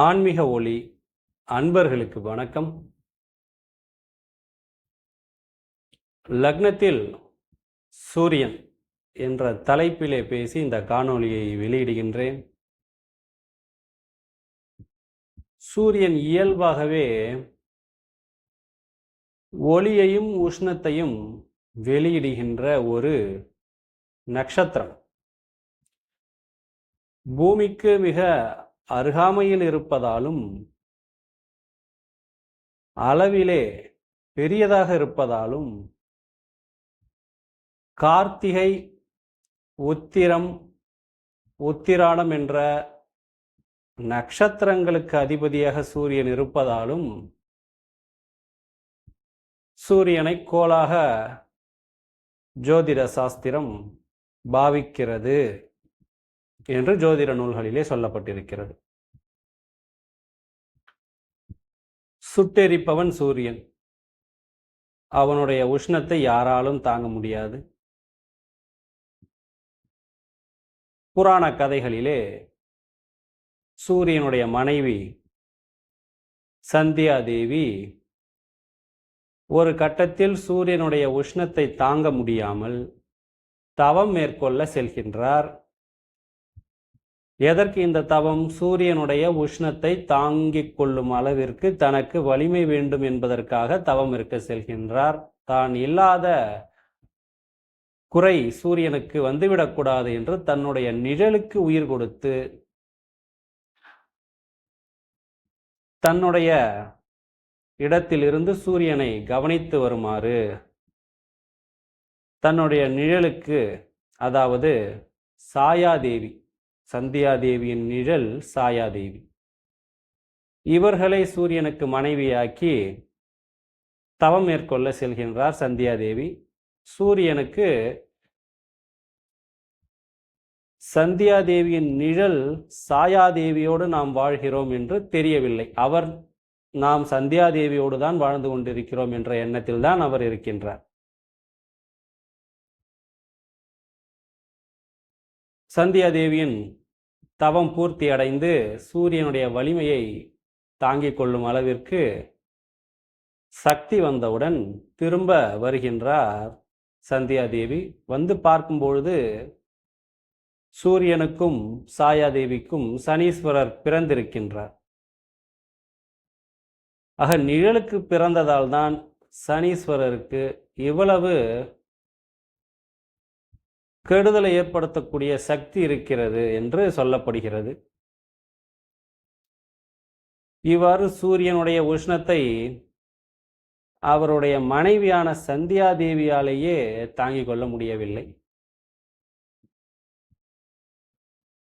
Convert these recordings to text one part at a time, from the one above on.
ஆன்மீக ஒளி அன்பர்களுக்கு வணக்கம். லக்னத்தில் சூரியன் என்ற தலைப்பிலே பேசி இந்த காணொளியை வெளியிடுகின்றேன். சூரியன் இயல்பாகவே ஒளியையும் உஷ்ணத்தையும் வெளியிடுகின்ற ஒரு நட்சத்திரம். பூமிக்கு மிக அருகாமையில் இருப்பதாலும் அளவிலே பெரியதாக இருப்பதாலும் கார்த்திகை உத்திரம் உத்திராடம் என்ற நட்சத்திரங்களுக்கு அதிபதியாக சூரியன் இருப்பதாலும் சூரியனை கோலாக ஜோதிட சாஸ்திரம் பாவிக்கிறது என்று ஜோதிட நூல்களிலே சொல்லப்பட்டிருக்கிறது. சுட்டெரிப்பவன் சூரியன். அவனுடைய உஷ்ணத்தை யாராலும் தாங்க முடியாது. புராண கதைகளிலே சூரியனுடைய மனைவி சந்தியா தேவி ஒரு கட்டத்தில் சூரியனுடைய உஷ்ணத்தை தாங்க முடியாமல் தவம் மேற்கொள்ள செல்கின்றார். எதற்கு இந்த தவம்? சூரியனுடைய உஷ்ணத்தை தாங்கிக் கொள்ளும் அளவிற்கு தனக்கு வலிமை வேண்டும் என்பதற்காக தவம் இருக்க செல்கின்றார். தான் இல்லாத குறை சூரியனுக்கு வந்துவிடக்கூடாது என்று தன்னுடைய நிழலுக்கு உயிர் கொடுத்து தன்னுடைய இடத்திலிருந்து சூரியனை கவனித்து வருமாறு தன்னுடைய நிழலுக்கு அதாவது சாயாதேவி சந்தியாதேவியின் நிழல் சாயாதேவி. இவர்களை சூரியனுக்கு மனைவியாக்கி தவம் மேற்கொள்ள செல்கின்றார் சந்தியாதேவி. சூரியனுக்கு சந்தியாதேவியின் நிழல் சாயாதேவியோடு நாம் வாழ்கிறோம் என்று தெரியவில்லை. அவர் நாம் சந்தியாதேவியோடு தான் வாழ்ந்து கொண்டிருக்கிறோம் என்ற எண்ணத்தில் தான் அவர் இருக்கின்றார். சந்தியாதேவியின் தவம் பூர்த்தி அடைந்து சூரியனுடைய வலிமையை தாங்கிக் கொள்ளும் அளவிற்கு சக்தி வந்தவுடன் திரும்ப வருகின்றார் சந்தியாதேவி. வந்து பார்க்கும்பொழுது சூரியனுக்கும் சாயாதேவிக்கும் சனீஸ்வரர் பிறந்திருக்கின்றார். ஆக நிழலுக்கு பிறந்ததால் தான் சனீஸ்வரருக்கு இவ்வளவு கெடுதலை ஏற்படுத்தக்கூடிய சக்தி இருக்கிறது என்று சொல்லப்படுகிறது. இவ்வாறு சூரியனுடைய உஷ்ணத்தை அவருடைய மனைவியான சந்தியாதேவியாலேயே தாங்கிக் கொள்ள முடியவில்லை.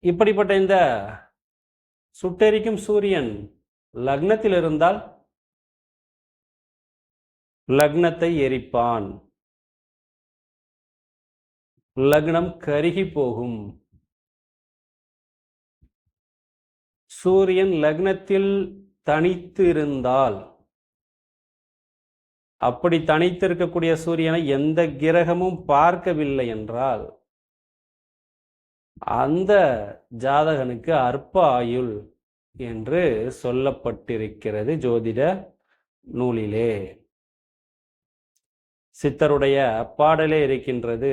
இப்படிப்பட்ட இந்த சுட்டெரிக்கும் சூரியன் லக்னத்தில் இருந்தால் லக்னத்தை எரிப்பான். லக்னம் கருகி போகும். சூரியன் லக்னத்தில் தனித்து இருந்தால் அப்படி தனித்திருக்கக்கூடிய சூரியனை எந்த கிரகமும் பார்க்கவில்லை என்றால் அந்த ஜாதகனுக்கு அற்ப ஆயுள் என்று சொல்லப்பட்டிருக்கிறது ஜோதிட நூலிலே. சித்தருடைய பாடலே இருக்கின்றது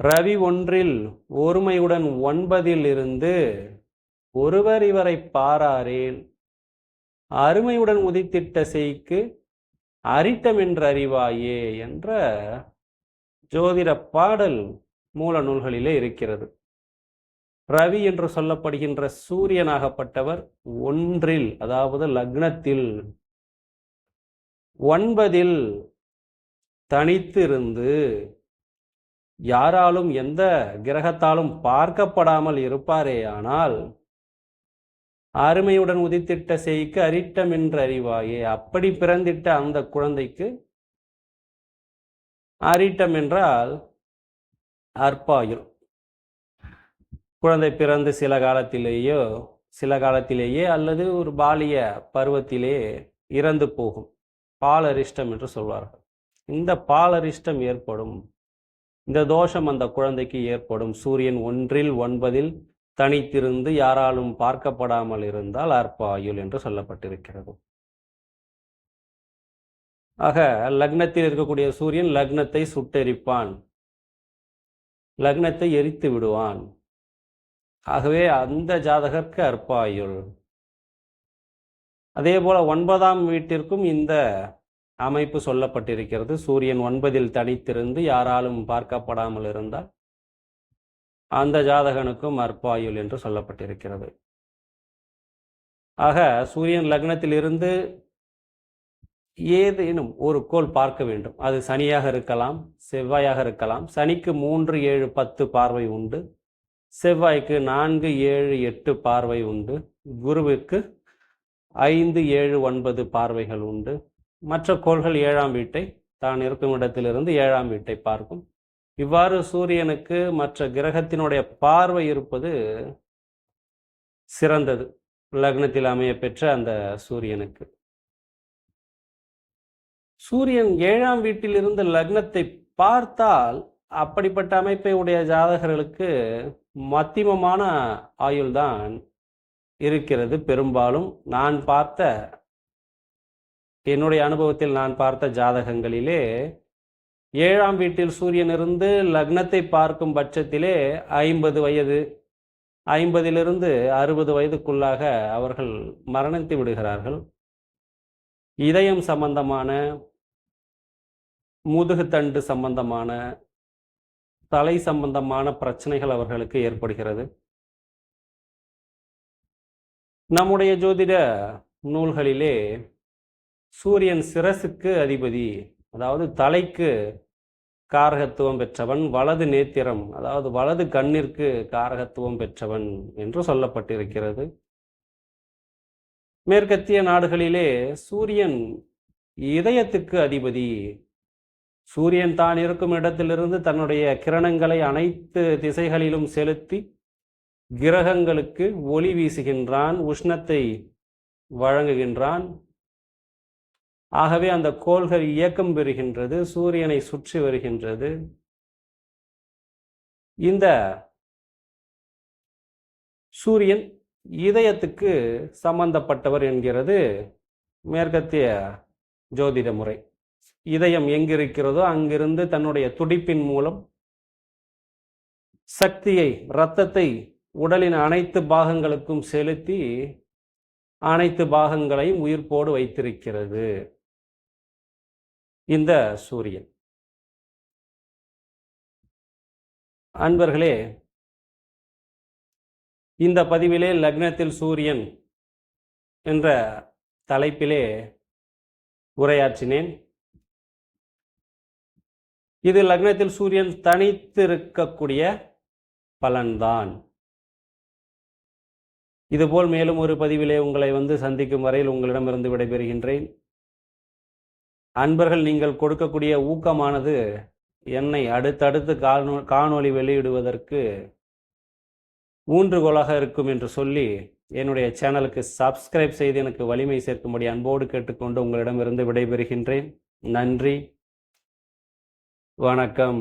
ரவி ஒன்றில் ஒருமையுடன் ஒன்பதில் இருந்து ஒருவர் இவரை பாராரேல் அருமையுடன் உதித்திட்ட செய்க்கு அரித்தம் என்று அறிவாயே என்ற ஜோதிட பாடல் மூல நூல்களிலே இருக்கிறது. ரவி என்று சொல்லப்படுகின்ற சூரியனாகப்பட்டவர் ஒன்றில் அதாவது லக்னத்தில் ஒன்பதில் தனித்திருந்து யாராலும் எந்த கிரகத்தாலும் பார்க்கப்படாமல் இருப்பாரே ஆனால் அருமையுடன் உதித்திட்ட செய்க்கு அரிட்டம் என்று அறிவாயே அப்படி பிறந்திட்ட அந்த குழந்தைக்கு அரிட்டம் என்றால் அற்பாயுள். குழந்தை பிறந்து சில காலத்திலேயோ சில காலத்திலேயே அல்லது ஒரு பாலிய பருவத்திலே இறந்து போகும். பாலரிஷ்டம் என்று சொல்வார்கள். இந்த பாலரிஷ்டம் ஏற்படும் இந்த தோஷம் அந்த குழந்தைக்கு ஏற்படும். சூரியன் ஒன்றில் ஒன்பதில் தனித்திருந்து யாராலும் பார்க்கப்படாமல் இருந்தால் அற்பாயுள் என்று சொல்லப்பட்டிருக்கிறது. ஆக லக்னத்தில் இருக்கக்கூடிய சூரியன் லக்னத்தை சுட்டெரிப்பான். லக்னத்தை எரித்து விடுவான். ஆகவே அந்த ஜாதகர்க்கு அற்பாயுள். அதே போல ஒன்பதாம் வீட்டிற்கும் இந்த அமைப்பு சொல்லப்பட்டிருக்கிறது. சூரியன் ஒன்பதில் தனித்திருந்து யாராலும் பார்க்கப்படாமல் இருந்தால் அந்த ஜாதகனுக்கும் அற்பாயுள் என்று சொல்லப்பட்டிருக்கிறது. ஆக சூரியன் லக்னத்திலிருந்து ஏதேனும் ஒரு கோள் பார்க்க வேண்டும். அது சனியாக இருக்கலாம் செவ்வாயாக இருக்கலாம். சனிக்கு மூன்று ஏழு பத்து பார்வை உண்டு. செவ்வாய்க்கு நான்கு ஏழு எட்டு பார்வை உண்டு. குருவுக்கு ஐந்து ஏழு ஒன்பது பார்வைகள் உண்டு. மற்ற கோள்கள் ஏழாம் வீட்டை தான் இருக்கும் இடத்திலிருந்து ஏழாம் வீட்டை பார்க்கும். இவ்வாறு சூரியனுக்கு மற்ற கிரகத்தினுடைய பார்வை இருப்பது சிறந்தது. லக்னத்தில் அமைய பெற்ற அந்த சூரியனுக்கு. சூரியன் ஏழாம் வீட்டிலிருந்து லக்னத்தை பார்த்தால் அப்படிப்பட்ட அமைப்பை உடைய ஜாதகர்களுக்கு மத்தியமமான ஆயுள்தான் இருக்கிறது. பெரும்பாலும் நான் பார்த்த என்னுடைய அனுபவத்தில் நான் பார்த்த ஜாதகங்களிலே ஏழாம் வீட்டில் சூரியன் இருந்து லக்னத்தை பார்க்கும் பட்சத்திலே ஐம்பது வயது ஐம்பதிலிருந்து அறுபது வயதுக்குள்ளாக அவர்கள் மரணித்து விடுகிறார்கள். இதயம் சம்பந்தமான முதுகுத்தண்டு சம்பந்தமான தலை சம்பந்தமான பிரச்சனைகள் அவர்களுக்கு ஏற்படுகிறது. நம்முடைய ஜோதிட நூல்களிலே சூரியன் சிரசுக்கு அதிபதி அதாவது தலைக்கு காரகத்துவம் பெற்றவன் வலது நேத்திரம் அதாவது வலது கண்ணிற்கு காரகத்துவம் பெற்றவன் என்று சொல்லப்பட்டிருக்கிறது. மேற்கத்திய நாடுகளிலே சூரியன் இதயத்துக்கு அதிபதி. சூரியன் தான் இருக்கும் இடத்திலிருந்து தன்னுடைய கிரணங்களை அனைத்து திசைகளிலும் செலுத்தி கிரகங்களுக்கு ஒளி வீசுகின்றான் உஷ்ணத்தை வழங்குகின்றான். ஆகவே அந்த கோள்கள் இயக்கம் பெறுகின்றது சூரியனை சுற்றி வருகின்றது. இந்த சூரியன் இதயத்துக்கு சம்பந்தப்பட்டவர் என்கிறது மேற்கத்திய ஜோதிட முறை. இதயம் எங்கிருக்கிறதோ அங்கிருந்து தன்னுடைய துடிப்பின் மூலம் சக்தியை இரத்தத்தை உடலின் அனைத்து பாகங்களுக்கும் செலுத்தி அனைத்து பாகங்களையும் உயிர்ப்போடு வைத்திருக்கிறது. இந்த சூரியன். அன்பர்களே இந்த பதிவிலே லக்னத்தில் சூரியன் என்ற தலைப்பிலே உரையாற்றினேன். இது லக்னத்தில் சூரியன் தனித்திருக்கக்கூடிய பலன்தான். இதுபோல் மேலும் ஒரு பதிவிலே உங்களை வந்து சந்திக்கும் வரையில் உங்களிடமிருந்து விடைபெறுகின்றேன். அன்பர்கள் நீங்கள் கொடுக்கக்கூடிய ஊக்கமானது என்னை அடுத்தடுத்து காணொ காணொளி வெளியிடுவதற்கு ஊன்றுகோலாக இருக்கும் என்று சொல்லி என்னுடைய சேனலுக்கு சப்ஸ்கிரைப் செய்து எனக்கு வலிமை சேர்க்கும்படி அன்போடு கேட்டுக்கொண்டு உங்களிடமிருந்து விடைபெறுகின்றேன். நன்றி. வணக்கம்.